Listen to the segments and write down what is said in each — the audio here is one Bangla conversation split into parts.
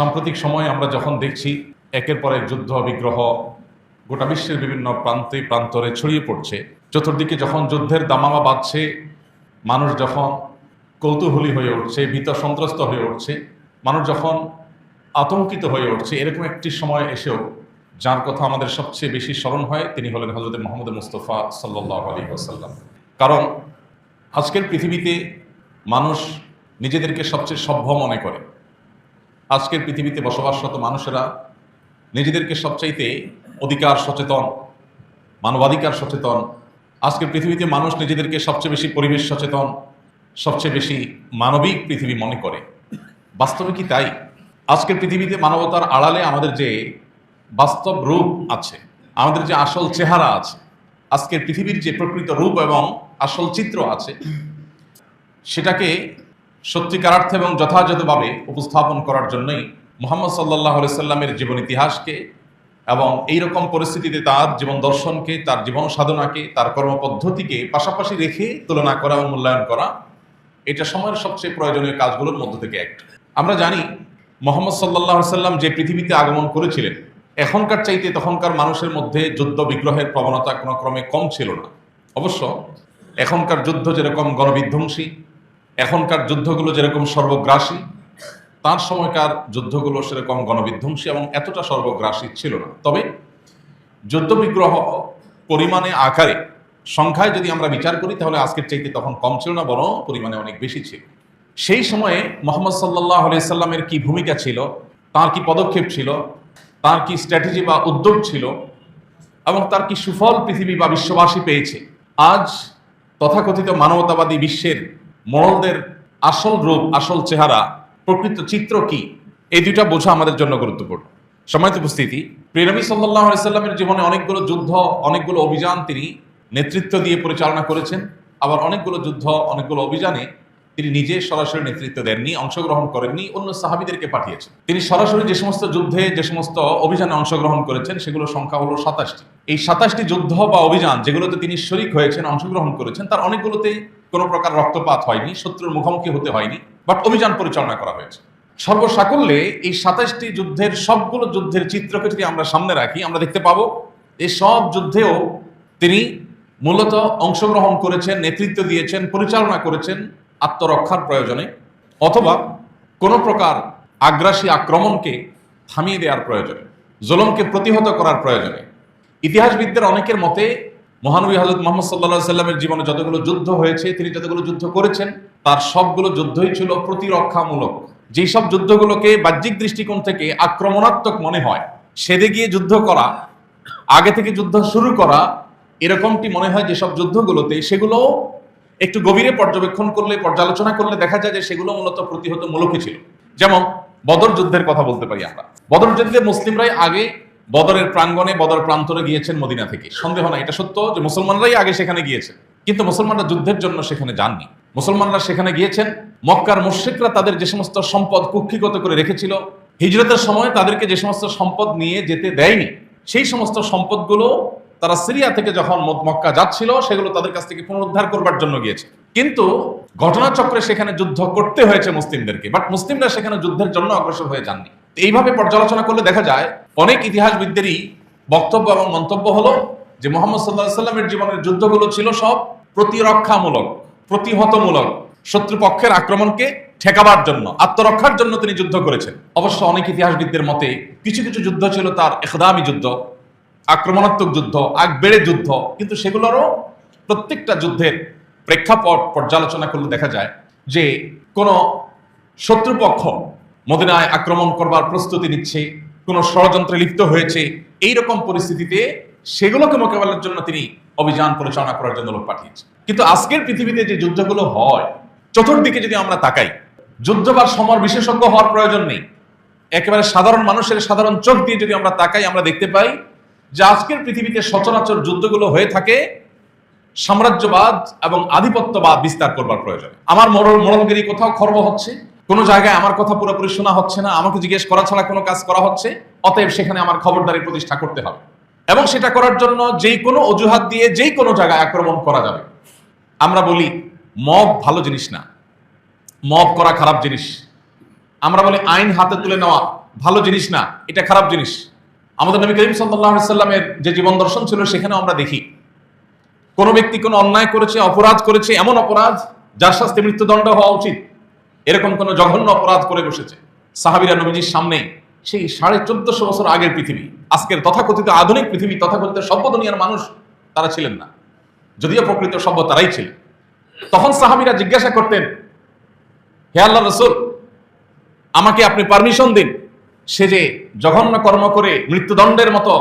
সাম্প্রতিক সময়ে আমরা যখন দেখছি একের পর এক যুদ্ধ, বিগ্রহ, গোটা বিশ্বের বিভিন্ন প্রান্তে, প্রান্তরে ছড়িয়ে পড়ছে, চতুর্দিকে যখন যুদ্ধের দামামা বাজছে মানুষ যখন কৌতূহলী হয়ে উঠছে, ভীত সন্ত্রস্ত হয়ে উঠছে, মানুষ যখন আতঙ্কিত হয়ে উঠছে, এরকম একটি সময় এসেও যার কথা আমাদের সবচেয়ে বেশি স্মরণ হয়, তিনি হলেন হজরত মোহাম্মদ মুস্তফা সাল্লাহ আলী আসাল্লাম কারণ আজকের পৃথিবীতে মানুষ নিজেদেরকে সবচেয়ে সভ্য মনে করে। আজকের পৃথিবীতে বসবাসরত মানুষেরা নিজেদেরকে সবচাইতে অধিকার সচেতন, মানবাধিকার সচেতন। আজকের পৃথিবীতে মানুষ নিজেদেরকে সবচেয়ে বেশি পরিবেশ সচেতন, সবচেয়ে বেশি মানবিক পৃথিবী মনে করে। বাস্তবে কি তাই? আজকের পৃথিবীতে মানবতার আড়ালে আমাদের যে বাস্তব রূপ আছে, আমাদের যে আসল চেহারা আছে, আজকের পৃথিবীর যে প্রকৃত রূপ এবং আসল চিত্র আছে, সেটাকে সত্যিকারার্থে এবং যথাযথভাবে উপস্থাপন করার জন্যই মোহাম্মদ সাল্লাহ সাল্লামের জীবন ইতিহাসকে এবং এই রকম পরিস্থিতিতে তার জীবন দর্শনকে, তার জীবন সাধনাকে, তার কর্মপদ্ধতিকে পাশাপাশি রেখে তুলনা করা এবং মূল্যায়ন করা, এটা সময়ের সবচেয়ে প্রয়োজনীয় কাজগুলোর মধ্য থেকে একটা। আমরা জানি মোহাম্মদ সাল্লাহ সাল্লাম যে পৃথিবীতে আগমন করেছিলেন, এখনকার চাইতে তখনকার মানুষের মধ্যে যুদ্ধ বিগ্রহের প্রবণতা কোনো ক্রমে কম ছিল না। অবশ্য এখনকার যুদ্ধ যেরকম গণবিধ্বংসী এখনকার যুদ্ধগুলো যেরকম সর্বগ্রাসী, তার সময়কার যুদ্ধগুলো সেরকম গণবিধ্বংসী এবং এতটা সর্বগ্রাসী ছিল না। তবে যুদ্ধ বিগ্রহ পরিমাণে আকারে, সংখ্যায় যদি আমরা বিচার করি, তাহলে আজকের চাইতে তখন কম ছিল না, বরং পরিমাণে অনেক বেশি ছিল। সেই সময়ে মোহাম্মদ সাল্লাহ সাল্লামের কি ভূমিকা ছিল, তার কি পদক্ষেপ ছিল, তার কি স্ট্র্যাটেজি বা উদ্যোগ ছিল, এবং তার কি সুফল পৃথিবী বা বিশ্ববাসী পেয়েছে, আজ তথাকথিত মানবতাবাদী বিশ্বের মরলদের আসল রূপ, আসল চেহারা, প্রকৃত চিত্র কি? এই দুইটা বোঝা আমাদের জন্য গুরুত্বপূর্ণ। সময়ত উপস্থিতি প্রেরবী সাল্লাহ সাল্লামের জীবনে অনেকগুলো যুদ্ধ, অনেকগুলো অভিযান তিনি নেতৃত্ব দিয়ে পরিচালনা করেছেন। আবার অনেকগুলো যুদ্ধ, অনেকগুলো অভিযানে তিনি নিজে সরাসরি নেতৃত্ব দেননি, অংশগ্রহণ করেননি, অন্য সাহাবিদেরকে পাঠিয়েছেন। তিনি সরাসরি যে সমস্ত যুদ্ধে, যে সমস্ত অভিযানে অংশগ্রহণ করেছেন, সেগুলোর সংখ্যা হলো সাতাশটি। এই সাতাশটি যুদ্ধ বা অভিযান যেগুলোতে তিনি শরিক হয়েছেন, অংশগ্রহণ করেছেন, তার অনেকগুলোতে কোনো প্রকার রক্তপাত হয়নি, শত্রুর মুখোমুখি হতে হয়নি বাট অভিযান পরিচালনা করা হয়েছে। সর্বসাকল্যে এই সাতাশটি যুদ্ধের সবগুলো যুদ্ধের চিত্রকে যদি আমরা সামনে রাখি, আমরা দেখতে পাবো এই সব যুদ্ধেও তিনি মূলত অংশগ্রহণ করেছেন, নেতৃত্ব দিয়েছেন, পরিচালনা করেছেন আত্মরক্ষার প্রয়োজনে, অথবা কোনো প্রকার আগ্রাসী আক্রমণকে থামিয়ে দেওয়ার প্রয়োজনে, জুলমকে প্রতিহত করার প্রয়োজনে। ইতিহাসবিদদের অনেকের মতে মহানবী হজরত মোহাম্মদ সাল্লা সাল্লামের জীবনে যতগুলো যুদ্ধ হয়েছে, তিনি যতগুলো যুদ্ধ করেছেন, তার সবগুলো যুদ্ধই ছিল প্রতিরক্ষামূলক। যেই সব যুদ্ধগুলোকে বাহ্যিক দৃষ্টিকোণ থেকে আক্রমণাত্মক মনে হয় সেদে গিয়ে যুদ্ধ করা, আগে থেকে যুদ্ধ শুরু করা, এরকমটি মনে হয় যেসব যুদ্ধগুলোতে সেগুলো একটু গভীরে পর্যবেক্ষণ করলে, পর্যালোচনা করলে দেখা যায় যে সেগুলো মূলত প্রতিহত মূলকই ছিল। যেমন বদর যুদ্ধের কথা বলতে পারি আমরা। বদর যুদ্ধে মুসলিমরাই আগে বদরের প্রাঙ্গণে, বদর প্রান্তরে গিয়েছেন মদিনা থেকে। সন্দেহ না এটা সত্য যে মুসলমানরাই আগে সেখানে গিয়েছেন। কিন্তু মুসলমানরা যুদ্ধের জন্য সেখানে যাননি। মুসলমানরা সেখানে গিয়েছেন, মক্কার মুশ্রিকরা তাদের যে সমস্ত সম্পদ কুক্ষিগত করে রেখেছিল, হিজরতের সময় তাদেরকে যে সমস্ত সম্পদ নিয়ে যেতে দেয়নি, সেই সমস্ত সম্পদগুলো তারা সিরিয়া থেকে যখন মক্কা যাচ্ছিল, সেগুলো তাদের কাছ থেকে পুনরুদ্ধার করবার জন্য গিয়েছে। কিন্তু ঘটনাচক্রে সেখানে যুদ্ধ করতে হয়েছে মুসলিমদেরকে, বাট মুসলিমরা সেখানে যুদ্ধের জন্য অগ্রসর হয়ে যাননি। এইভাবে পর্যালোচনা করলে দেখা যায় অনেক ইতিহাসবিদদেরই বক্তব্য এবং মন্তব্য হলো যে মোহাম্মদ সাল্লাহ সাল্লামের জীবনের যুদ্ধগুলো ছিল সব প্রতিরক্ষামূলক, প্রতিহতমূলক, শত্রুপক্ষের আক্রমণকে ঠেকাবার জন্য, আত্মরক্ষার জন্য তিনি যুদ্ধ করেছেন। অবশ্য অনেক ইতিহাসবিদদের মতে কিছু কিছু যুদ্ধ ছিল তার একদামি যুদ্ধ, আক্রমণাত্মক যুদ্ধ আগ বেড়ে যুদ্ধ, কিন্তু সেগুলোরও প্রত্যেকটা যুদ্ধের প্রেক্ষাপট পর্যালোচনা করলে দেখা যায় যে কোনো শত্রুপক্ষ মদিনায় আক্রমণ করবার প্রস্তুতি নিচ্ছে কোনো ষড়যন্ত্রে লিপ্ত হয়েছে এই রকম পরিস্থিতিতে সেগুলোকে মোকাবেলার জন্য তিনি অভিযান পরিচালনা করার জন্য লোক পাঠিয়েছে। কিন্তু আজকের পৃথিবীতে যে যুদ্ধগুলো হয়, চতুর্দিকে যদি আমরা তাকাই, যুদ্ধ বা সমর বিশেষজ্ঞ হওয়ার প্রয়োজন নেই। একেবারে সাধারণ মানুষের সাধারণ চোখ দিয়ে যদি আমরা তাকাই, আমরা দেখতে পাই যে আজকের পৃথিবীতে সচরাচর যুদ্ধগুলো হয়ে থাকে, সাম্রাজ্যবাদ এবং আধিপত্যবাদ বিস্তার করবার প্রয়োজন। আমার মরল মরলগিরি কোথাও খর্ব হচ্ছে? কোনো জায়গায় আমার কথা পুরোপুরি শোনা হচ্ছে না, আমাকে জিজ্ঞেস করা ছাড়া কোনো কাজ করা হচ্ছে, অতএব সেখানে আমার খবরদারি প্রতিষ্ঠা করতে হবে। এবং সেটা করার জন্য যেই কোনো অজুহাত দিয়ে যেই কোনো জায়গায় আক্রমণ করা যাবে। আমরা বলি, মব ভালো জিনিস না। মব করা খারাপ জিনিস। আমরা বলি, আইন হাতে তুলে নেওয়া ভালো জিনিস না, এটা খারাপ জিনিস। আমাদের নবী করিম সাল্লামের যে জীবন দর্শন ছিল, সেখানেও আমরা দেখি। কোনো ব্যক্তি কোনো অন্যায় করেছে, অপরাধ করেছে, এমন অপরাধ যার শাস্তি মৃত্যুদণ্ড হওয়া উচিত। এরকম কোনো জঘন্য অপরাধ করে বসেছে। সাহাবিরা নবীজির সামনে সেই সাড়ে চোদ্দশো বছর আগের পৃথিবী, আজকের তথাকথিত আধুনিক পৃথিবী, তথাকথিত সভ্য দুনিয়ার মানুষ তারা ছিলেন না। যদিও প্রকৃত সভ্য তারাই ছিলেন। তখন সাহাবিরা জিজ্ঞাসা করতেন, হে আল্লাহ রসুল, আমাকে আপনি পারমিশন দিন। সে যে জঘন্য কর্ম করে মৃত্যুদণ্ডের মতো,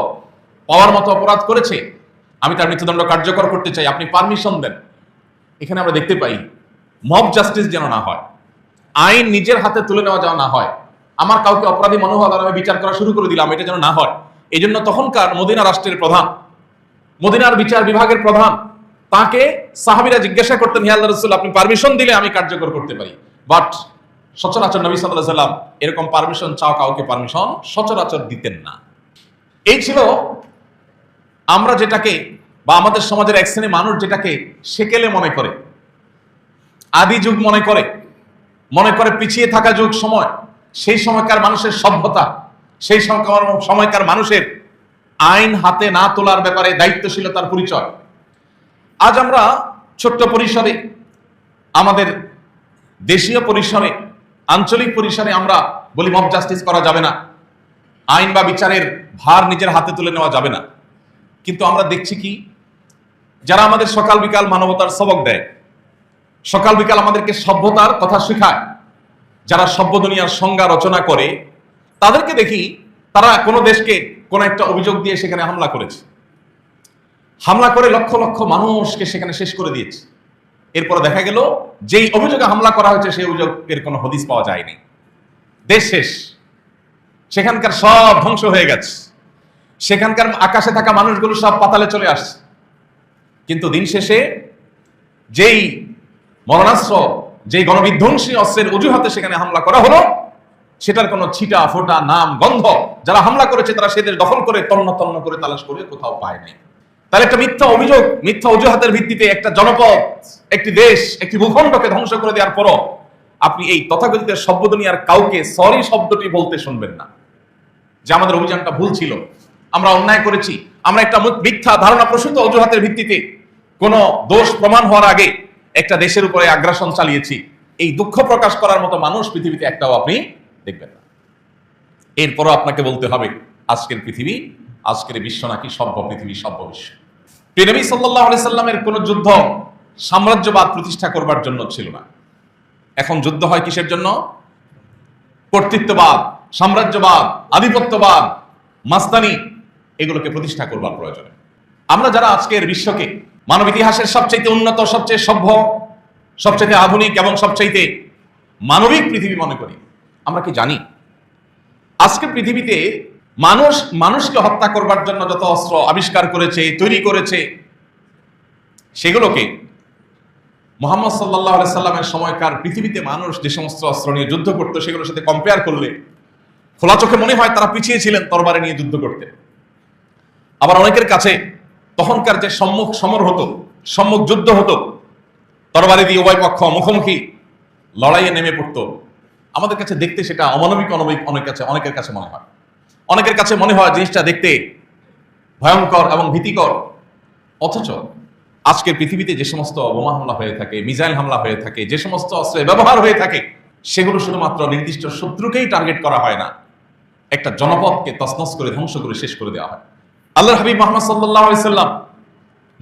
পাওয়ার মতো অপরাধ করেছে, আমি তার মৃত্যুদণ্ড কার্যকর করতে চাই, আপনি পারমিশন দেন। এখানে আমরা দেখতে পাই মব জাস্টিস যেন না হয়। আইন নিজের হাতে তুলে নেওয়া যেন না হয়। আমার কাউকে অপরাধী মনে হওয়ার আমি বিচার করা শুরু করে দিলাম, এটা যেন না হয়। এই জন্য তখনকার মদিনা রাষ্ট্রের প্রধান, মদিনার বিচার বিভাগের প্রধান, তাকে সাহাবিরা জিজ্ঞাসা করতেন, হে আল্লাহ রসুল, আপনি পারমিশন দিলে আমি কার্যকর করতে পারি? বাট সচরাচর নবী সাল্লাহ সাল্লাম এরকম পারমিশন চাও কাউকে পারমিশন সচরাচর দিতেন না। এই ছিল আমরা যেটাকে বা আমাদের সমাজের এক শ্রেণি মানুষ যেটাকে সেকেলে মনে করে, আদি যুগ মনে করে। মনে করে পিছিয়ে থাকা যুগ সময়, সেই সময়কার মানুষের সভ্যতা, সেই সময়কার- মানুষের আইন হাতে না তোলার ব্যাপারে দায়িত্বশীলতার পরিচয়। আজ আমরা ছোট্ট পরিসরে, আমাদের দেশীয় পরিসরে, আঞ্চলিক পরিসরে আমরা বলি মব জাস্টিস করা যাবে না। আইন বা বিচারের ভার নিজের হাতে তুলে নেওয়া যাবে না। কিন্তু আমরা দেখছি কি, যারা আমাদের সকাল বিকাল মানবতার সবক দেয় সকাল বিকাল আমাদেরকে সভ্যতার কথা শেখায়। যারা সভ্য দুনিয়ার সংজ্ঞা রচনা করে, তাদেরকে দেখি তারা কোনো দেশকে কোনো একটা অভিযোগ দিয়ে সেখানে হামলা করেছে। হামলা করে লক্ষ লক্ষ মানুষকে সেখানে শেষ করে দিয়েছে। এরপরে দেখা গেল, যেই অভিযোগে হামলা করা হয়েছে, সেই অভিযোগের কোনো হদিস পাওয়া যায়নি। দেশ শেষ। সেখানকার সব ধ্বংস হয়ে গেছে। সেখানকার আকাশে থাকা মানুষগুলো সব পাতালে চলে আসছে। কিন্তু দিন শেষে যেই মরণাস্ত্র যে গণবিধ্বংসী অস্ত্রের অজুহাতে সেখানে হামলা করা হলো, সেটার কোনো ছিটা, ফোটা, নাম, গন্ধ যারা হামলা করেছে, তারা সেদের দখল করে, তন্ন তন্ন করে তালাশ করে কোথাও পায় নাই। তাহলে একটা মিথ্যা অভিযোগ, মিথ্যা অজুহাতের ভিত্তিতে একটা জনপদ, একটি দেশ, একটি ভূখণ্ডকে ধ্বংস করে দেওয়ার পরও আপনি এই তথাকথিত সভ্য দুনিয়ার কাউকে সরি শব্দটি বলতে শুনবেন না। যে আমাদের অভিযানটা ভুল ছিল, আমরা অন্যায় করেছি, আমরা একটা মিথ্যা ধারণা প্রসূত অজুহাতের ভিত্তিতে কোনো দোষ প্রমাণ হওয়ার আগে একটা দেশের উপরে আগ্রাসন চালিয়েছি। এই দুঃখ প্রকাশ করার মতো মানুষ পৃথিবীতে একটাও আপনি দেখবেন না। এরপরও আপনাকে বলতে হবে, আজকের পৃথিবী, আজকের বিশ্ব নাকি সভ্য পৃথিবী, সভ্য বিশ্ব। নবী সাল্লাহ সাল্লামের কোন যুদ্ধ সাম্রাজ্যবাদ প্রতিষ্ঠা করবার জন্য ছিল না। এখন যুদ্ধ হয় কিসের জন্য? কর্তৃত্ববাদ, সাম্রাজ্যবাদ, আধিপত্যবাদ মাস্তানি এগুলোকে প্রতিষ্ঠা করবার প্রয়োজন। আমরা যারা আজকের বিশ্বকে মানব ইতিহাসের সবচেয়ে উন্নত, সবচেয়ে সভ্য সবচেয়ে আধুনিক এবং সবচেয়ে মানবিক পৃথিবী মনে করি। আমরা কি জানি? আজকে পৃথিবীতে মানুষ, মানুষকে হত্যা করবার জন্য যত অস্ত্র আবিষ্কার করেছে, তৈরি করেছে, সেগুলোকে মোহাম্মদ সাল্লাহ সাল্লামের সময়কার পৃথিবীতে মানুষ যে সমস্ত অস্ত্র নিয়ে যুদ্ধ করতো, সেগুলোর সাথে কম্পেয়ার করলে খোলা চোখে মনে হয় তারা পিছিয়ে ছিলেন তরবারে নিয়ে যুদ্ধ করতে। আবার অনেকের কাছে তখনকার যে সম্মুখ সমর হতো, সম্মুখ যুদ্ধ হতো, তরবারি দিয়ে উভয় পক্ষ মুখোমুখি লড়াইয়ে নেমে পড়তো। আমাদের কাছে দেখতে সেটা অমানবিক, অনবিক অনেক কাছে, অনেকের কাছে মনে হয়। অনেকের কাছে মনে হয় জিনিসটা দেখতে ভয়ঙ্কর এবং ভীতিকর। অথচ আজকের পৃথিবীতে যে সমস্ত বোমা হামলা হয়ে থাকে মিজাইল হামলা হয়ে থাকে, যে সমস্ত অস্ত্রের ব্যবহার হয়ে থাকে, সেগুলো শুধুমাত্র নির্দিষ্ট শত্রুকেই টার্গেট করা হয় না। একটা জনপদকে তসনস করে ধ্বংস করে শেষ করে দেওয়া হয়। আল্লাহ হাবিব মোহাম্মদ সাল্লাহ সাল্লাম,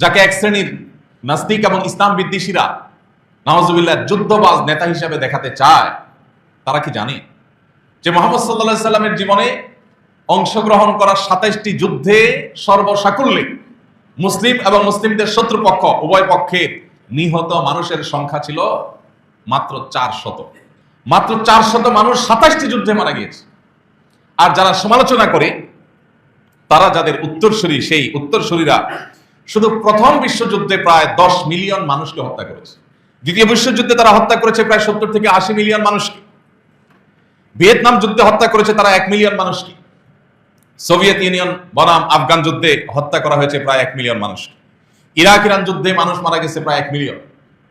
যাকে এক শ্রেণির নাস্তিক এবং ইসলাম বিদ্বেষীরা নওয়াজুবিল্লাহ যুদ্ধবাজ নেতা হিসেবে দেখাতে চায়, তারা কি জানে? যে মোহাম্মদ সাল্লাহ সাল্লামের জীবনে অংশগ্রহণ করা সাতাইশটি যুদ্ধে সর্বসাকুল্যে মুসলিম এবং মুসলিমদের শত্রুপক্ষ, উভয় পক্ষের নিহত মানুষের সংখ্যা ছিল মাত্র চার শত মাত্র চার শত মানুষ সাতাইশটি যুদ্ধে মারা গিয়েছে। আর যারা সমালোচনা করে তারা যাদের উত্তরসূরি, সেই উত্তরসূরিরা শুধু প্রথম বিশ্বযুদ্ধে প্রায় দশ মিলিয়ন মানুষকে হত্যা করেছে। দ্বিতীয় বিশ্বযুদ্ধে তারা হত্যা করেছে প্রায় সত্তর থেকে আশি মিলিয়ন মানুষকে। ভিয়েতনাম যুদ্ধে হত্যা করেছে তারা এক মিলিয়ন মানুষকে। সোভিয়েত ইউনিয়ন বনাম আফগান যুদ্ধে হত্যা করা হয়েছে প্রায় এক মিলিয়ন মানুষকে। ইরাক, ইরান যুদ্ধে মানুষ মারা গেছে প্রায় এক মিলিয়ন।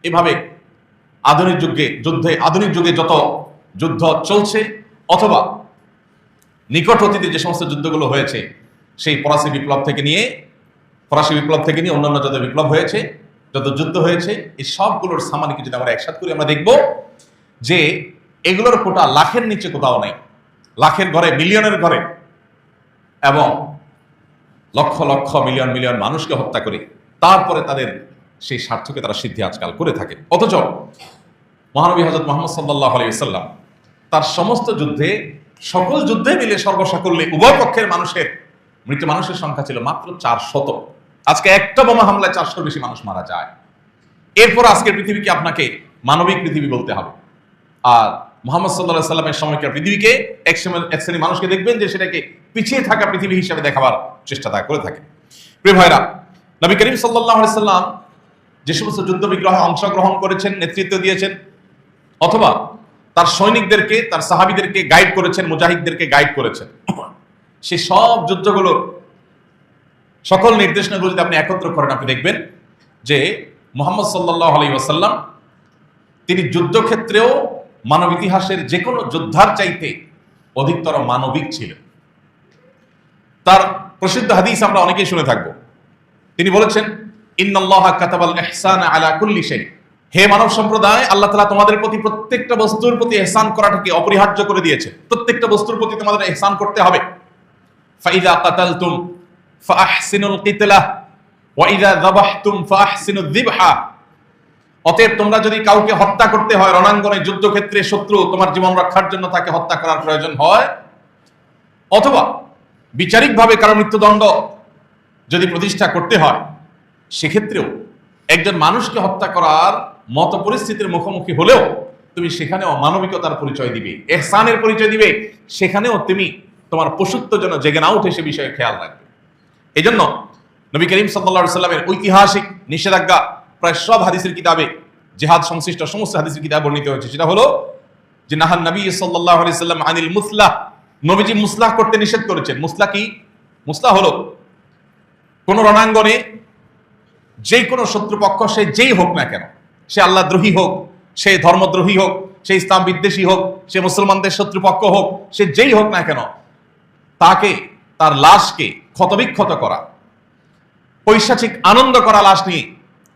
এভাবে আধুনিক যুগে, যুদ্ধে, আধুনিক যুগে যত যুদ্ধ চলছে, অথবা নিকট অতীতে যে সমস্ত যুদ্ধগুলো হয়েছে সেই ফরাসি বিপ্লব থেকে নিয়ে, ফরাসি বিপ্লব থেকে নিয়ে অন্যান্য যত বিপ্লব হয়েছে, যত যুদ্ধ হয়েছে, এই সবগুলোর সামানিকে যদি আমরা একসাথ করি, আমরা দেখব যে এগুলোর কোটা লাখের নিচে কোথাও নাই। লাখের ঘরে মিলিয়নের ঘরে। এবং লক্ষ লক্ষ মিলিয়ন মিলিয়ন মানুষকে হত্যা করে তারপরে তাদের সেই স্বার্থকে তারা সিদ্ধি আজকাল করে থাকে। অথচ মহানবী হজরত মোহাম্মদ সাল্লাহ আলাইসাল্লাম তার সমস্ত যুদ্ধে, সকল যুদ্ধে মিলে সর্বসাকল্যে উভয় পক্ষের মানুষের মৃত মানুষের সংখ্যা ছিল মাত্র চার শত আজকে একটা বোমা হামলায় চারশোর বেশি মানুষ মারা যায়। এরপর আজকের পৃথিবীকে আপনাকে মানবিক পৃথিবী বলতে হবে। আর মোহাম্মদ সাল্লাহ সাল্লামের সময়কার পৃথিবীকে এক সময় এক শ্রেণি মানুষকে দেখবেন যে সেটাকে পিছিয়ে থাকা পৃথিবী হিসাবে দেখাবার চেষ্টা তারা করে থাকে। প্রিয় ভাইরা, নবী করিম সাল্লাহ সাল্লাম যে সমস্ত যুদ্ধ বিগ্রহে অংশগ্রহণ করেছেন, নেতৃত্ব দিয়েছেন, অথবা তার সৈনিকদেরকে, তার সাহাবিদেরকে গাইড করেছেন, মুজাহিদদেরকে গাইড করেছেন। সে সব যুদ্ধগুলো সকল নির্দেশনাগুলো যদি আপনি একত্র করেন, আপনি দেখবেন যে মোহাম্মদ সাল্লাহ আলী ওয়াসাল্লাম তিনি যুদ্ধক্ষেত্রেও মানব ইতিহাসের যে কোনো যোদ্ধার চাইতে অধিকতর মানবিক ছিলেন। তার প্রসিদ্ধ হাদিস আমরা অনেকেই শুনে থাকব। তিনি বলেছেন ইহসান আলা হে মানব সম্প্রদায়, আল্লাহ তাআলা তোমাদের প্রতি প্রত্যেকটা বস্তুর প্রতি ইহসান করাটাকে অপরিহার্য করে দিয়েছে প্রত্যেকটা বস্তুর প্রতি তোমাদের এহসান করতে হবে। কাতালতুম ফাআহসিনুল কিতলাহ ওয়া ইযা যাবাহতুম ফাআহসিনুদ যিবহা অতএব তোমরা যদি কাউকে হত্যা করতে হয়, রণাঙ্গনে যুদ্ধক্ষেত্রে শত্রু তোমার জীবন রক্ষার জন্য তাকে হত্যা করার প্রয়োজন হয়। অথবা বিচারিকভাবে কারও মৃত্যুদণ্ড যদি প্রতিষ্ঠা করতে হয়, সেক্ষেত্রেও একজন মানুষকে হত্যা করার মত পরিস্থিতির মুখোমুখি হলেও তুমি সেখানেও মানবিকতার পরিচয় দিবে, এহসানের পরিচয় দিবে, সেখানেও তুমি তোমার পশুত্ব যেন জেগে না উঠে সে বিষয়ে খেয়াল রাখবে। এই জন্য নবী করিম সাল্লা সাল্লামের ঐতিহাসিক নিষেধাজ্ঞা প্রায় সব হাদিসের কিতাবে জেহাদ সংশ্লিষ্ট সমস্ত হাদিসের কিতাব বর্ণিত হয়েছে। সেটা হলো যে নাহান নবী সাল্লাহ সাল্লাম আনিল মুসলাহ, নবীজি মুসলাহ করতে নিষেধ করেছেন। মুসলা কি? মুসলা হলো কোন রণাঙ্গনে যে কোনো শত্রুপক্ষ, সে যেই হোক না কেন, সে আল্লাহ দ্রোহী হোক, সে ধর্মদ্রোহী হোক, সে ইসলাম বিদ্বেষী হোক, সে মুসলমানদের শত্রুপক্ষ হোক, সে যেই হোক না কেন তাকে, তার লাশকে ক্ষতবিক্ষত করা, পৈশাচিক আনন্দ করা লাশ নিয়ে,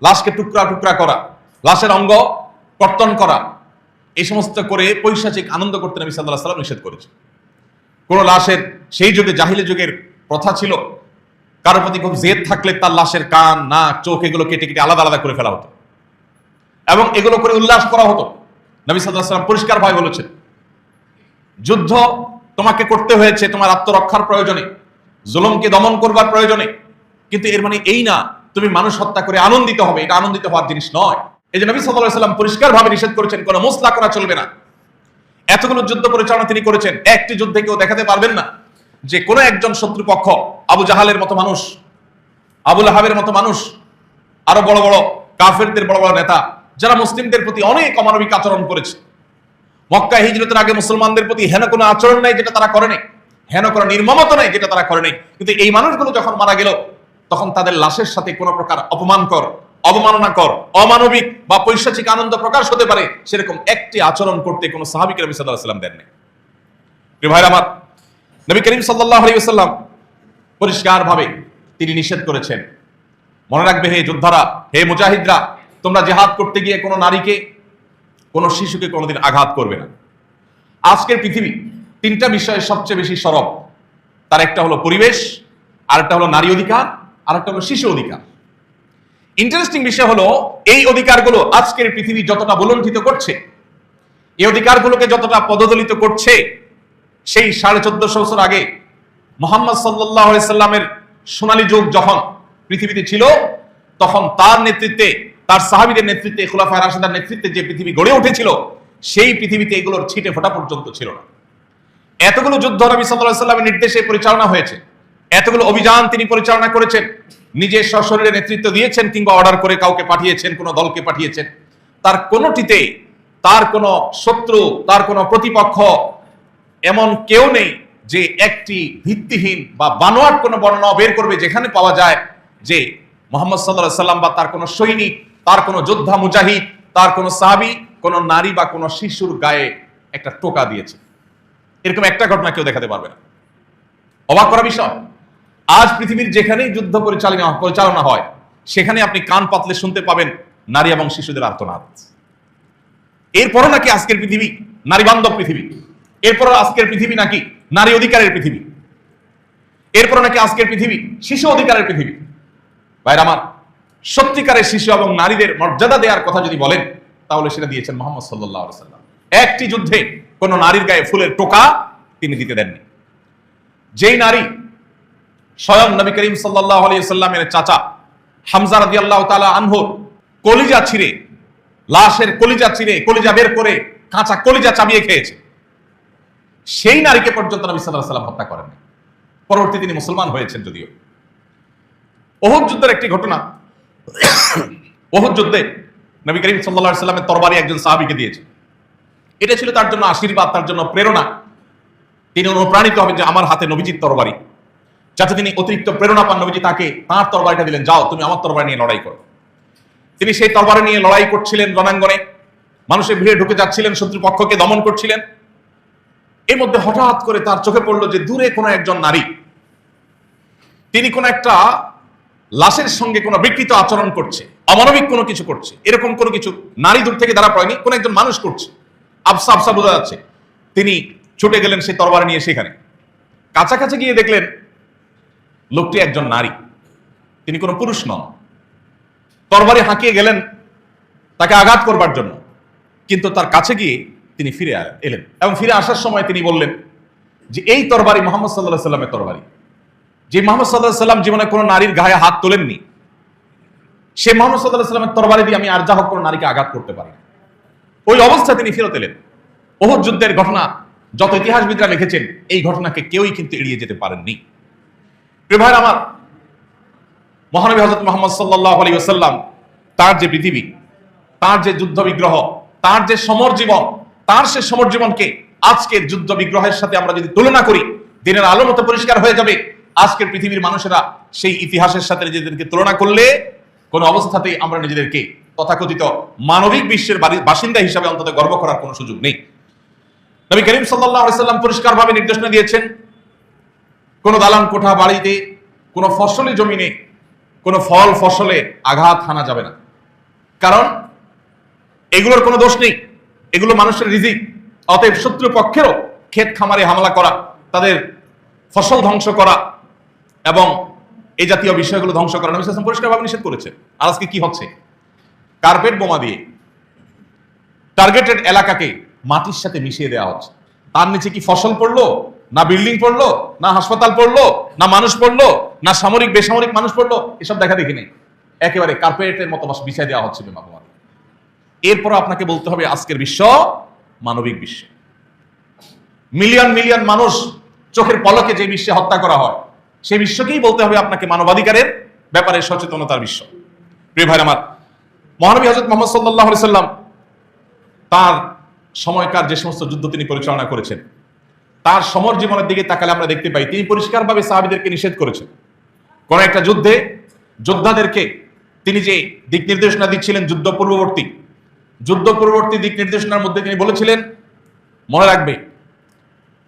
লাশকে টুকরা টুকরা করা, লাশের অঙ্গ কর্তন করা এই সমস্ত করে পৈশাচিক আনন্দ করতে নবী সাল্লাহ সাল্লাম নিষেধ করেছে কোনো লাশের, সেই যুগে জাহিলি যুগের প্রথা ছিল, কারোর প্রতি খুব জেদ থাকলে তার লাশের কান, নাক, চোখ এগুলো কেটে কেটে আলাদা আলাদা করে ফেলা হতো। এবং এগুলো করে উল্লাস করা হতো। নবী সাল্লাহ সাল্লাম পরিষ্কার ভাই বলেছেন, যুদ্ধ তোমাকে করতে হয়েছে তোমার আত্মরক্ষার প্রয়োজনে। জুলুমকে দমন করবার প্রয়োজনে। কিন্তু এর মানে এই না, তুমি মানুষ হত্যা করে আনন্দিত হবে। এটা আনন্দিত হওয়ার জিনিস নয়। এই যে নবী সাল্লাহ সাল্লাম পরিষ্কার ভাবে নিষেধ করেছেন, কোনো মুসলা করা চলবে না। এতগুলো যুদ্ধ পরিচালনা তিনি করেছেন। একটি যুদ্ধে কেউ দেখাতে পারবেন না যে কোনো একজন শত্রুপক্ষ, আবু জাহালের মতো মানুষ আবুল হাবের মতো মানুষ, আরও বড় বড় কাফেরদের বড় বড় নেতা, যারা মুসলিমদের প্রতি অনেক অমানবিক আচরণ করেছে। মক্কা হিজরতের আগে মুসলমানদের প্রতি হেন কোনো আচরণ নাই যেটা তারা করে নাই। হেন কোনো নির্মমতা নাই যেটা তারা করে নাই। কিন্তু এই মানুষগুলো যখন মারা গেল, তখন তাদের লাশের সাথে কোনো প্রকার অপমানকর অবমাননা কর, অমানবিক বা পৈশাচিক আনন্দ প্রকাশ হতে পারে, সেরকম একটি আচরণ করতে কোনো সাহাবিক নবী সাল্লাহ সাল্লাম দেননি। ভাইরা আমার, নবী করিম সাল্লাহ সাল্লাম পরিষ্কারভাবে তিনি নিষেধ করেছেন। মনে রাখবে হে যোদ্ধারা, হে মুজাহিদরা, তোমরা জেহাদ করতে গিয়ে কোনো নারীকে কোনো শিশুকে কোনোদিন আঘাত করবে না। আজকের পৃথিবী তিনটা বিষয়ে সবচেয়ে বেশি সরব। তার একটা হলো পরিবেশ, আরেকটা হলো নারী অধিকার, আরেকটা হলো শিশু অধিকার। ইন্টারেস্টিং বিষয় হলো, এই অধিকারগুলো আজকের পৃথিবী যতটা বলণ্ঠিত করছে এই অধিকারগুলোকে যতটা পদদলিত করছে, সেই সাড়ে চোদ্দশো বছর আগে মোহাম্মদ সাল্লাহ সাল্লামের সোনালী যুগ যখন পৃথিবীতে ছিল, তখন তার নেতৃত্বে তার সাহাবিদের নেতৃত্বে, খুলাফা রাশেদার নেতৃত্বে যে পৃথিবী গড়ে উঠেছিল, সেই পৃথিবীতে এগুলোর ছিটে ফোটা পর্যন্ত ছিল না। এতগুলো যুদ্ধ নবী সাল্লাহ সাল্লামের নির্দেশে পরিচালনা হয়েছে। এতগুলো অভিযান তিনি পরিচালনা করেছেন। নিজের সশরীরে নেতৃত্ব দিয়েছেন কিংবা অর্ডার করে কাউকে পাঠিয়েছেন, কোনো দলকে পাঠিয়েছেন। তার কোনোটিতে তার কোনো শত্রু, তার কোনো প্রতিপক্ষ এমন কেউ নেই যে একটি ভিত্তিহীন বা বানোয়াট কোনো বর্ণনা বের করবে যেখানে পাওয়া যায় যে মোহাম্মদ সাল্লাহ সাল্লাম বা তার কোনো সৈনিক তার কোনো যোদ্ধা মুজাহিদ, তার কোনো সাহাবি, কোনো নারী বা কোনো শিশুর গায়ে একটা টোকা দিয়েছে। এরকম একটা ঘটনা কেউ দেখাতে পারবে না। অবাক করা বিষয়। আজ পৃথিবীর যেখানেই যুদ্ধ পরিচালনা পরিচালনা হয়, সেখানে আপনি কান পাতলে শুনতে পাবেন নারী এবং শিশুদের আর্তনাদ। এরপরও নাকি আজকের পৃথিবী নারী বান্ধব পৃথিবী। এরপর আজকের পৃথিবী নাকি নারী অধিকারের পৃথিবী। এরপর নাকি আজকের পৃথিবী শিশু অধিকারের পৃথিবী। ভাইর আমার সত্যিকারের শিশু এবং নারীদের মর্যাদা দেওয়ার কথা যদি বলেন, তাহলে সেটা দিয়েছেন মোহাম্মদ সাল্লাহ সাল্লাম একটি যুদ্ধে কোন নারীর গায়ে ফুলের টোকা তিনি দিতে দেননি। যেই নারী স্বয়ং নবী করিম সাল্লাহ সাল্লামের চাচা হামজা রাদি আল্লাহ তালা আনহুর কলিজা ছিঁড়ে, লাশের কলিজা ছিঁড়ে, কলিজা বের করে কাঁচা কলিজা চাবিয়ে খেয়েছে। সেই নারীকে পর্যন্ত নবী সাল্লাহ সাল্লাম হত্যা করেন পরবর্তী তিনি মুসলমান হয়েছেন যদিও। ওহদ যুদ্ধের একটি ঘটনা ওহদ যুদ্ধে নবী করিম সাল্লাহ সাল্লামের তরবারি একজন সাহাবিকে দিয়েছে। এটা ছিল তার জন্য আশীর্বাদ, তার জন্য প্রেরণা। তিনি অনুপ্রাণিত হবেন যে আমার হাতে নবীজির তরবারি। যাতে তিনি অতিরিক্ত প্রেরণা পান, নবীজি তাকে তাঁর তরবারিটা দিলেন, যাও, তুমি আমার তরবারি নিয়ে লড়াই করো। তিনি সেই তরবারি নিয়ে লড়াই করছিলেন রণাঙ্গনে। মানুষের ভিড়ে ঢুকে যাচ্ছিলেন শত্রুপক্ষকে দমন করছিলেন। এর মধ্যে হঠাৎ করে তার চোখে পড়ল যে দূরে কোনো একজন নারী। তিনি কোন একটা লাশের সঙ্গে কোনো বিকৃত আচরণ করছে, অমানবিক কোনো কিছু করছে, এরকম কোনো কিছু নারী দূর থেকে দাঁড়া পড়েনি, কোনো একজন মানুষ করছে। আবসা আবসা বোঝা যাচ্ছে। তিনি ছুটে গেলেন সেই তরবারি নিয়ে সেখানে। কাছাকাছি গিয়ে দেখলেন লোকটি একজন নারী। তিনি কোনো পুরুষ নন। তরবারি হাঁকিয়ে গেলেন তাকে আঘাত করবার জন্য। কিন্তু তার কাছে গিয়ে তিনি ফিরে এলেন এবং ফিরে আসার সময় তিনি বললেন যে, এই তরবারি মোহাম্মদ সাল্লাহ সাল্লামের তরবারি। যে মোহাম্মদ সাল্লাহ সাল্লাম জীবনে কোনো নারীর গায়ে হাত তোলেননি, সে মোহাম্মদ সাল্লাহ সাল্লামের তরবারি দিয়ে আমি আর যা হোক কোনো নারীকে আঘাত করতে পারি ওই অবস্থায় তিনি ফেরত এলেন ওহদ যুদ্ধের ঘটনা যত ইতিহাসবিদরা লিখেছেন এই ঘটনাকে কেউই কিন্তু এড়িয়ে যেতে পারেননি। প্রিয় ভাইয়ের আমার, মহানবী হজরত মোহাম্মদ সাল্লাহ আলী ওসাল্লাম তার যে পৃথিবী, তার যে যুদ্ধ বিগ্রহ তার যে সমর জীবন, তার সে সমর জীবনকে আজকের যুদ্ধ বিগ্রহের সাথে আমরা যদি তুলনা করি, দিনের আলো মতো পরিষ্কার হয়ে যাবে। আজকের পৃথিবীর মানুষেরা সেই ইতিহাসের সাথে নিজেদেরকে তুলনা করলে কোন অবস্থাতেই আমরা নিজেদেরকে তথাকথিত মানবিক বিশ্বের বাসিন্দা হিসাবে অন্তত গর্ব করার কোনো সুযোগ নেই। নবী করিম সাল্লাম পরিষ্কারভাবে নির্দেশনা দিয়েছেন, কোন দালান কোঠা বাড়িতে, কোন ফসলি জমিনে, কোন ফল ফসলে আঘাত হানা যাবে না। কারণ এগুলোর কোনো দোষ নেই। এগুলো মানুষের রিজিক। অতএব শত্রু পক্ষেরও ক্ষেত খামারে হামলা করা, তাদের ফসল ধ্বংস করা এবং এই জাতীয় বিষয়গুলো ধ্বংস করা নবী সাল্লাল্লাহু পরিষ্কারভাবে নিষেধ করেছে। আর আজকে কি হচ্ছে? কার্পেট বোমা দিয়ে টার্গেটেড এলাকাকে মাটির সাথে মিশিয়ে দেওয়া হচ্ছে। তার নিচে কি ফসল পড়ল? না বিল্ডিং পড়ল? না হাসপাতাল পড়ল? না মানুষ পড়ল? না সামরিক, বেসামরিক মানুষ পড়ল? এসব দেখা দেখি নেই। একেবারে কার্পেটের মতো বিছাই দেওয়া হচ্ছে বিমা দিয়ে। এরপর আপনাকে বলতে হবে আজকের বিশ্ব মানবিক বিশ্ব। মিলিয়ন মিলিয়ন মানুষ চোখের পলকে যে বিশ্বে হত্যা করা হয় সেই বিশ্বকেই বলতে হবে আপনাকে মানবাধিকারের ব্যাপারে সচেতনতার বিশ্ব। প্রিয় ভাই আমার, মহানবী হজরত মোহাম্মদ সাল্লাহ সাল্লাম তার সময়কার যে সমস্ত যুদ্ধ তিনি পরিচালনা করেছেন, তার সমর জীবনের দিকে তাকালে আমরা দেখতে পাই, তিনি পরিষ্কারভাবে সাহাবিদেরকে নিষেধ করেছেন। কোন একটা যুদ্ধে যোদ্ধাদেরকে তিনি যে দিক নির্দেশনা দিচ্ছিলেন যুদ্ধ পূর্ববর্তী যুদ্ধ পূর্ববর্তী দিক নির্দেশনার মধ্যে তিনি বলেছিলেন, মনে রাখবে,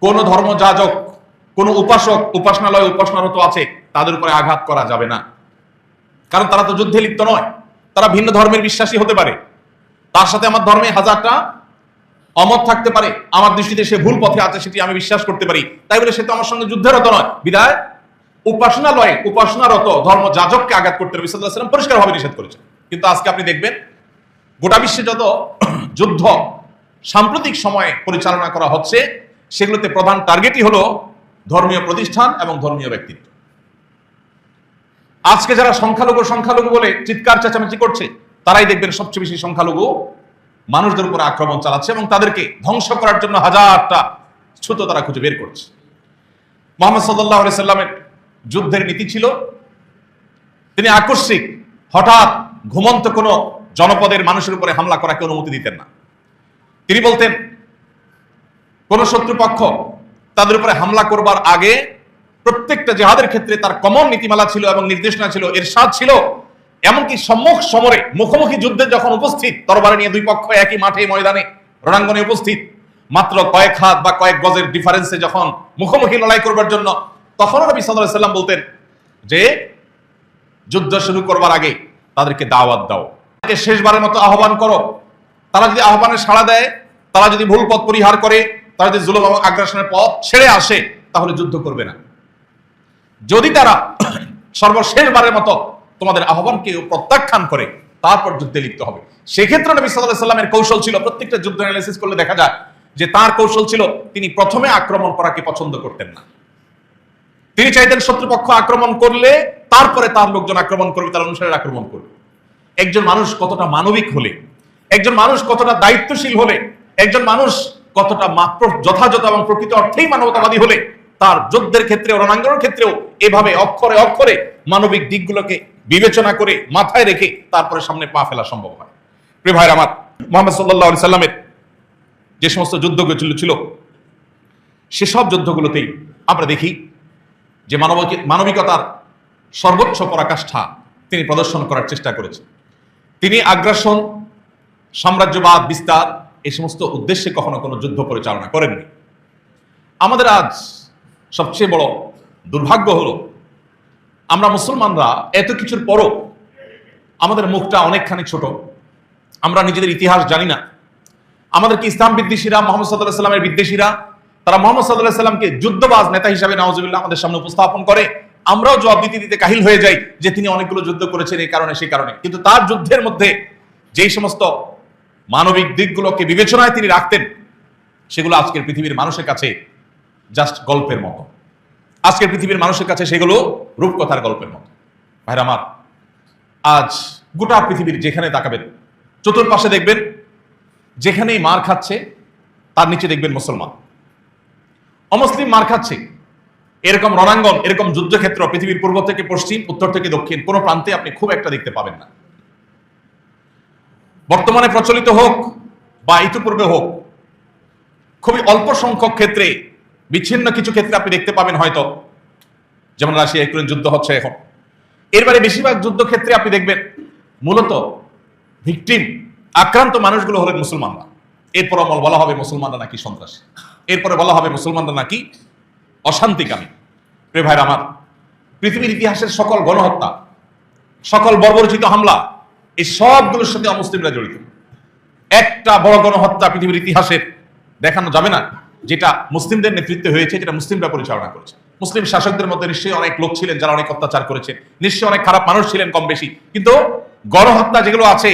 কোন ধর্মযাজক কোন উপাসক, উপাসনালয়, উপাসনারত আছে, তাদের উপরে আঘাত করা যাবে না। কারণ তারা তো যুদ্ধে লিপ্ত নয়। তারা ভিন্ন ধর্মের বিশ্বাসী হতে পারে। তার সাথে আমার ধর্মে হাজারটা অমত থাকতে পারে। আমার দৃষ্টিতে সে ভুল পথে আছে সেটি আমি বিশ্বাস করতে পারি। তাই বলে সে তো আমার সঙ্গে যুদ্ধেরত নয়। বিদায় উপাসনালয়ে উপাসনারত ধর্ম যাজককে আঘাত করতে সাল্লাল্লাহু আলাইহি পরিষ্কারভাবে নিষেধ করেছেন। কিন্তু আজকে আপনি দেখবেন, গোটা বিশ্বে যত যুদ্ধ সাম্প্রতিক সময়ে পরিচালনা করা হচ্ছে, সেগুলোতে প্রধান টার্গেটই হলো ধর্মীয় প্রতিষ্ঠান এবং ধর্মীয় ব্যক্তিত্ব। আজকে যারা সংখ্যালঘু সংখ্যালঘু বলে চিৎকার, চেঁচামেচি করছে, তারাই দেখবেন সবচেয়ে বেশি সংখ্যালঘু মানুষদের উপর আক্রমণ চালাচ্ছে এবং তাদেরকে ধ্বংস করার জন্য হাজারটা ছুতো তারা খুঁজে বের করছে। মোহাম্মদ সাল্লাহ সাল্লামের যুদ্ধের নীতি ছিল, তিনি আকস্মিক, হঠাৎ ঘুমন্ত কোনো জনপদের মানুষের উপরে হামলা করাকে অনুমতি দিতেন না। তিনি বলতেন, কোন শত্রুপক্ষ তাদের উপরে হামলা করবার আগে প্রত্যেকটা জেহাদের ক্ষেত্রে তার কমন নীতিমালা ছিল এবং নির্দেশনা ছিল এর সাথ ছিল। এমনকি সম্মুখ সমরে, মুখোমুখি যুদ্ধে যখন উপস্থিত, তরবারি নিয়ে দুই পক্ষ একই মাঠে, ময়দানে, রণাঙ্গনে উপস্থিত, মাত্র কয়েক হাত বা কয়েক গজের ডিফারেন্সে যখন মুখোমুখি লড়াই করবার জন্য, তখনও আলাইহি সাল্লাম বলতেন যে, যুদ্ধ শুরু করবার আগে তাদেরকে দাওয়াত দাও। শেষবারের মতো আহ্বান করো। তারা যদি আহ্বানে সাড়া দেয়, তারা যদি ভুল পথ পরিহার করে তারা যদি জুলুম এবং আগ্রাসনের পথ ছেড়ে আসে, তাহলে যুদ্ধ করবে না। যদি তারা সর্বশেষবারের মতো তোমাদের আহ্বানকে প্রত্যাখ্যান করে, তারপর যুদ্ধে লিপ্ত হবে। সেক্ষেত্রে নবী আলাইহি সাল্লামের কৌশল ছিল, প্রত্যেকটা যুদ্ধ অ্যানালাইসিস করলে দেখা যায় যে তার কৌশল ছিল, তিনি প্রথমে আক্রমণ করাকে পছন্দ করতেন না। তিনি চাইতেন শত্রুপক্ষ আক্রমণ করলে, তারপরে তার লোকজন আক্রমণ করবে, তার অনুসারে আক্রমণ করবে। একজন মানুষ কতটা মানবিক হলে, একজন মানুষ কতটা দায়িত্বশীল হলে, একজন মানুষ কতটা মাত্র যথাযথ এবং প্রকৃত অর্থেই মানবতাবাদী হলে, তার যুদ্ধের ক্ষেত্রে রণাঙ্গনের ক্ষেত্রেও এভাবে অক্ষরে অক্ষরে মানবিক দিকগুলোকে বিবেচনা করে মাথায় রেখে তারপরে সামনে পা ফেলা সম্ভব হয়। প্রিয় ভাইয়ের আমার, মোহাম্মদ সাল্লাহ সাল্লামের যে সমস্ত যুদ্ধগুলো ছিল, সেসব যুদ্ধগুলোতেই আমরা দেখি যে মানবিক, মানবিকতার সর্বোচ্চ পরাকাষ্ঠা তিনি প্রদর্শন করার চেষ্টা করেছেন। তিনি আগ্রাসন, সাম্রাজ্যবাদ, বিস্তার এই সমস্ত উদ্দেশ্যে কখনো কোনো যুদ্ধ পরিচালনা করেননি। আমাদের আজ সবচেয়ে বড় দুর্ভাগ্য হলো, আমরা মুসলমানরা এত কিছুর পরও আমাদের মুখটা অনেকখানি ছোট। আমরা নিজেদের ইতিহাস জানি না। আমাদেরকে ইসলাম বিদ্বেষীরা, মোহাম্মদ সাল্লাহ সাল্লামের বিদ্বেষীরা, তারা মোহাম্মদ সাল্লাহ সাল্লামকে যুদ্ধবাজ নেতা হিসাবে নওয়াজুবিল্লাহ আমাদের সামনে উপস্থাপন করে, আমরাও জবাব দিতে দিতে কাহিল হয়ে যাই যে তিনি অনেকগুলো যুদ্ধ করেছেন এই কারণে, সেই কারণে। কিন্তু তার যুদ্ধের মধ্যে যেই সমস্ত মানবিক দিকগুলোকে বিবেচনায় তিনি রাখতেন, সেগুলো আজকের পৃথিবীর মানুষের কাছে জাস্ট গল্পের মতো। আজকের পৃথিবীর মানুষের কাছে সেগুলো রূপকথার গল্পের মতো। ভাইরা আমার, আজ গোটা পৃথিবীর যেখানে তাকাবেন, চতুর্পাশে দেখবেন, যেখানেই মার খাচ্ছে, তার নিচে দেখবেন মুসলমান। অমুসলিম মার খাচ্ছে, এরকম রণাঙ্গন, এরকম যুদ্ধক্ষেত্র পৃথিবীর পূর্ব থেকে পশ্চিম, উত্তর থেকে দক্ষিণ, কোনো প্রান্তে আপনি খুব একটা দেখতে পাবেন না। বর্তমানে প্রচলিত হোক বা ইতিপূর্বে হোক, খুবই অল্প সংখ্যক ক্ষেত্রে, বিচ্ছিন্ন কিছু ক্ষেত্রে আপনি দেখতে পাবেন হয়তো। যেমন রাশিয়া, ইউক্রেন যুদ্ধ হচ্ছে এখন। এরবারে বেশিরভাগ যুদ্ধক্ষেত্রে আপনি দেখবেন, মূলত ভিকটিম, আক্রান্ত মানুষগুলো হলেন মুসলমানরা। এরপর আমল বলা হবে মুসলমানরা নাকি সন্ত্রাসী। এরপরে বলা হবে মুসলমানরা নাকি অশান্তিকামী। প্রিয় ভাইরা আমার, পৃথিবীর ইতিহাসের সকল গণহত্যা, সকল বর্বরচিত হামলা এই সবগুলোর সাথে অমুসলিমরা জড়িত। একটা বড় গণহত্যা পৃথিবীর ইতিহাসের দেখানো যাবে না, যেটা মুসলিমদের নেতৃত্বে হয়েছে, যেটা মুসলিমরা পরিচালনা করেছে। মুসলিম শাসকদের মধ্যে নিশ্চয়ই অনেক লোক ছিলেন যারা অনেক অত্যাচার করেছে, নিশ্চয়ই অনেক খারাপ মানুষ ছিলেন কম বেশি কিন্তু গণহত্যা যেগুলো আছে,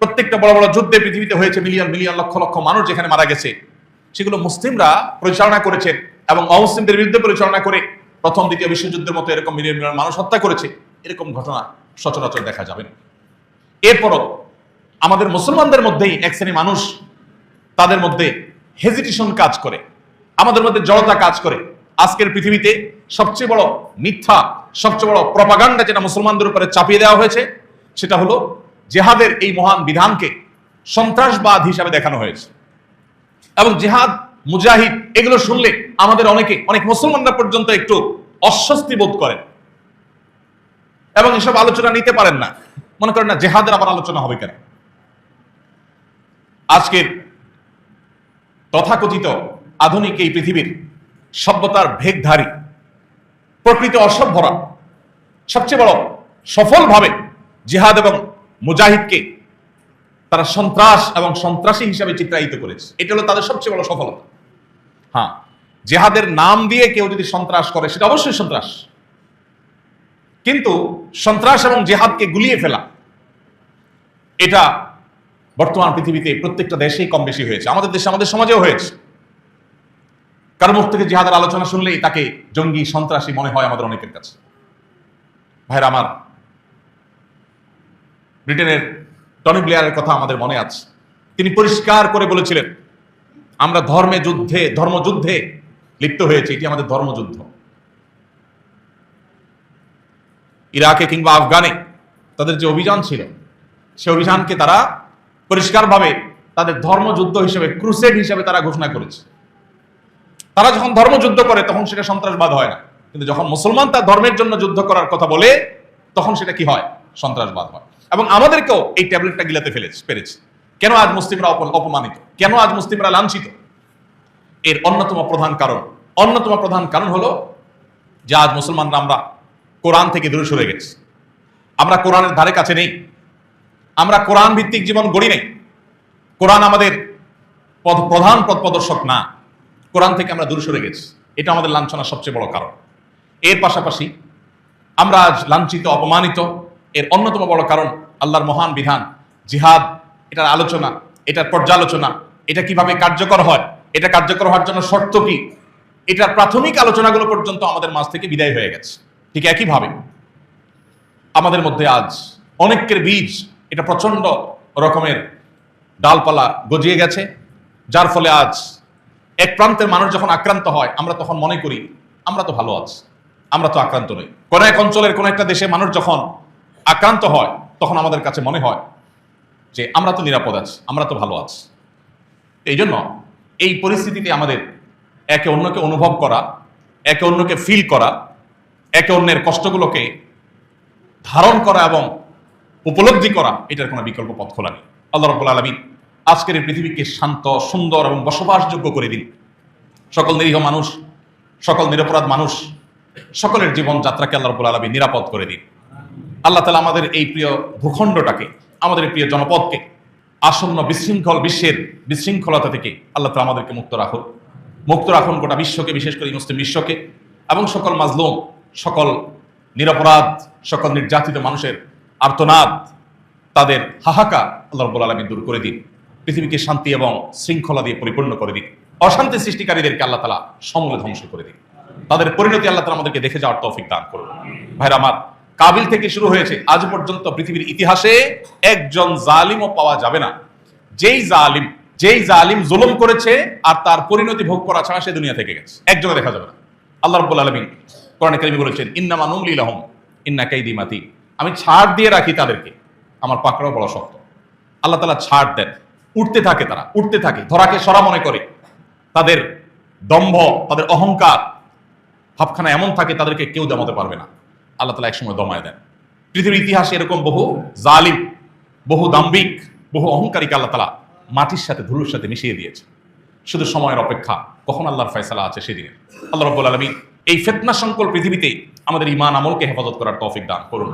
প্রত্যেকটা বড় বড় যুদ্ধে পৃথিবীতে হয়েছে মিলিয়ন মিলিয়ন লক্ষ লক্ষ মানুষ যেখানে মারা গেছে, সেগুলো মুসলিমরা পরিচালনা করেছেন এবং অমুসলিমদের বিরুদ্ধে পরিচালনা করে প্রথম, দ্বিতীয় বিশ্বযুদ্ধের মতো এরকম মিলিয়ন মিলিয়ন মানুষ হত্যা করেছে, এরকম ঘটনা সচরাচর দেখা যাবে না। এরপরও আমাদের মুসলমানদের মধ্যেই এক শ্রেণি মানুষ, তাদের মধ্যে হেজিটেশন কাজ করে, আমাদের মধ্যে জড়তা কাজ করে। আজকের পৃথিবীতে সবচেয়ে বড় মিথ্যা, সবচেয়ে বড় প্রপাগান্ডা যেটা মুসলমানদের উপরে চাপিয়ে দেওয়া হয়েছে, সেটা হলো জেহাদের এই মহান বিধানকে সন্ত্রাসবাদ হিসাবে দেখানো হয়েছে। এবং জেহাদ, মুজাহিদ, এগুলো শুনলে আমাদের অনেকে, অনেক মুসলমানরা পর্যন্ত একটু অস্বস্তি বোধ করেন। এবং এসব আলোচনা নিতে পারেন না। মনে করেন না, জেহাদের আবার আলোচনা হবে কেন? আজকের তথাকথিত আধুনিক এই পৃথিবীর সভ্যতার ভেগধারী প্রকৃত অসভ্যরা সবচেয়ে বড় সফলভাবে জিহাদ এবং মুজাহিদকে তারা সন্ত্রাস এবং সন্ত্রাসী হিসাবে চিত্রায়িত করেছে। এটা হলো তাদের সবচেয়ে বড় সফলতা। হ্যাঁ জেহাদের নাম দিয়ে কেউ যদি সন্ত্রাস করে, সেটা অবশ্যই সন্ত্রাস। কিন্তু সন্ত্রাস এবং জেহাদকে গুলিয়ে ফেলা, এটা বর্তমান পৃথিবীতে প্রত্যেকটা দেশেই কম বেশি হয়েছে। আমাদের দেশে, আমাদের সমাজেও হয়েছে। কারও মুখ থেকে জেহাদের আলোচনা শুনলেই তাকে জঙ্গি, সন্ত্রাসী মনে হয় আমাদের অনেকের কাছে। ভাইরা, আমার ব্রিটেনের টনি ব্লেয়ারের কথা আমাদের মনে আছে। তিনি পরিষ্কার করে বলেছিলেন, আমরা ধর্মে যুদ্ধে, ধর্মযুদ্ধে লিপ্ত হয়েছে, এটি আমাদের ধর্মযুদ্ধ। ইরাকে কিংবা আফগানে তাদের যে অভিযান ছিল, সে অভিযানকে তারা পরিষ্কারভাবে তাদের ধর্মযুদ্ধ হিসেবে ক্রুসেড হিসেবে তারা ঘোষণা করেছে। তারা যখন ধর্মযুদ্ধ করে, তখন সেটা সন্ত্রাসবাদ হয় না। কিন্তু যখন মুসলমান তার ধর্মের জন্য যুদ্ধ করার কথা বলে, তখন সেটা কি হয়? সন্ত্রাসবাদ হয়। এবং আমাদেরকেও এই ট্যাবলেটটা গিলাতে ফেলেছে, পেরেছে। কেন আজ মুসলিমরা অপ- অপমানিত? কেন আজ মুসলিমরা লাঞ্ছিত? এর অন্যতম প্রধান কারণ, অন্যতম প্রধান কারণ হলো যে আজ মুসলমানরা আমরা কোরআন থেকে দূরে সরে গেছি। আমরা কোরআনের ধারে কাছে নেই। আমরা কোরআন ভিত্তিক জীবন গড়ি নেই। কোরআন আমাদের পথ প্রধান পথ প্রদর্শক না। কোরআন থেকে আমরা দূরে সরে গেছি। এটা আমাদের লাঞ্ছনার সবচেয়ে বড় কারণ। এর পাশাপাশি আমরা আজ লাঞ্ছিত, অপমানিত, এর অন্যতম বড় কারণ আল্লাহর মহান বিধান। জিহাদ, এটার আলোচনা, এটার পর্যালোচনা, এটা কীভাবে কার্যকর হয়, এটা কার্যকর হওয়ার জন্য শর্ত কি? এটার প্রাথমিক আলোচনাগুলো পর্যন্ত আমাদের মাঝ থেকে বিদায় হয়ে গেছে। ঠিক একইভাবে আমাদের মধ্যে আজ অনেকের বীজ এটা প্রচণ্ড রকমের ডালপালা গজিয়ে গেছে, যার ফলে আজ এক প্রান্তের মানুষ যখন আক্রান্ত হয়, আমরা তখন মনে করি, আমরা তো ভালো আছি, আমরা তো আক্রান্ত নই। কোন এক অঞ্চলের কোন একটা দেশে মানুষ যখন আক্রান্ত হয়, তখন আমাদের কাছে মনে হয় যে আমরা তো নিরাপদ আছি, আমরা তো ভালো আছি। এই জন্য এই পরিস্থিতিতে আমাদের একে অন্যকে অনুভব করা, একে অন্যকে ফিল করা একে অন্যের কষ্টগুলোকে ধারণ করা এবং উপলব্ধি করা, এটার কোনো বিকল্প পথ খোলা নেই। আল্লাহ রব্বুল আলমিন আজকের এই পৃথিবীকে শান্ত, সুন্দর এবং বসবাসযোগ্য করে দিন। সকল নিরীহ মানুষ, সকল নিরপরাধ মানুষ, সকলের জীবনযাত্রাকে আল্লাহ রব্বুল আলমী নিরাপদ করে দিন। আল্লাহ তালা আমাদের এই প্রিয় ভূখণ্ডটাকে, আমাদের এই প্রিয় জনপদকে, আসন্ন বিশৃঙ্খল বিশ্বের বিশৃঙ্খলতা থেকে আল্লাহ তালা আমাদেরকে মুক্ত রাখুন। মুক্ত রাখুন গোটা বিশ্বকে, বিশেষ করে মুসলিম বিশ্বকে, এবং সকল মাজলুম সকল নিরপরাধ, সকল নির্যাতিত মানুষের আর্তনাদ তাদের হাহাকার আল্লাহ রব্বুল আলমী দূর করে দিন। পৃথিবীকে শান্তি এবং শৃঙ্খলা দিয়ে পরিপূর্ণ করে দিন। অশান্তি সৃষ্টিকারীদেরকে আল্লাহ তালা সমূলে ধ্বংস করে দিন। তাদের পরিণতি আল্লাহ তালা আমাদেরকে দেখে যাওয়ার তৌফিক দান করুন। ভাইরা আমার, কাবিল থেকে শুরু হয়েছে, আজ পর্যন্ত পৃথিবীর ইতিহাসে একজন জালিমও পাওয়া যাবে না। যেই জালিম যেই জালিম জুলুম করেছে আর তার পরিণতি ভোগ করা ছাড়া সে দুনিয়া থেকে গেছে। একজনে দেখা যাবে না। আল্লাহ রব্বুল আলমিন কোরআনে কারিমি বলেছেন, ইন্নামা নুমলি লাহুম, ইন্না কাইদি মাতি। আমি ছাড় দিয়ে রাখি তাদেরকে। আমার পাকড়াও বড় শক্ত। আল্লাহ তালা ছাড় দেন। উঠতে থাকে তারা, উঠতে থাকে। ধরাকে সরা মনে করে। তাদের দম্ভ, তাদের অহংকার, ভাবখানা এমন থাকে, তাদেরকে কেউ দমাতে পারবে না। আল্লাহ তালা একসময় দমায় দেন। পৃথিবীর ইতিহাসে এরকম বহু জালিম, বহু দাম্বিক বহু অহংকারীকে আল্লাহ তালা মাটির সাথে, ধুলোর সাথে মিশিয়ে দিয়েছে। শুধু সময়ের অপেক্ষা। কখন আল্লাহর ফয়সালা আছে সেদিনে আল্লাহ রব্বুল আলমী এই ফেতনা সংকল পৃথিবীতে আমাদের ইমান আমলকে হেফাজত করার তৌফিক দান করুন।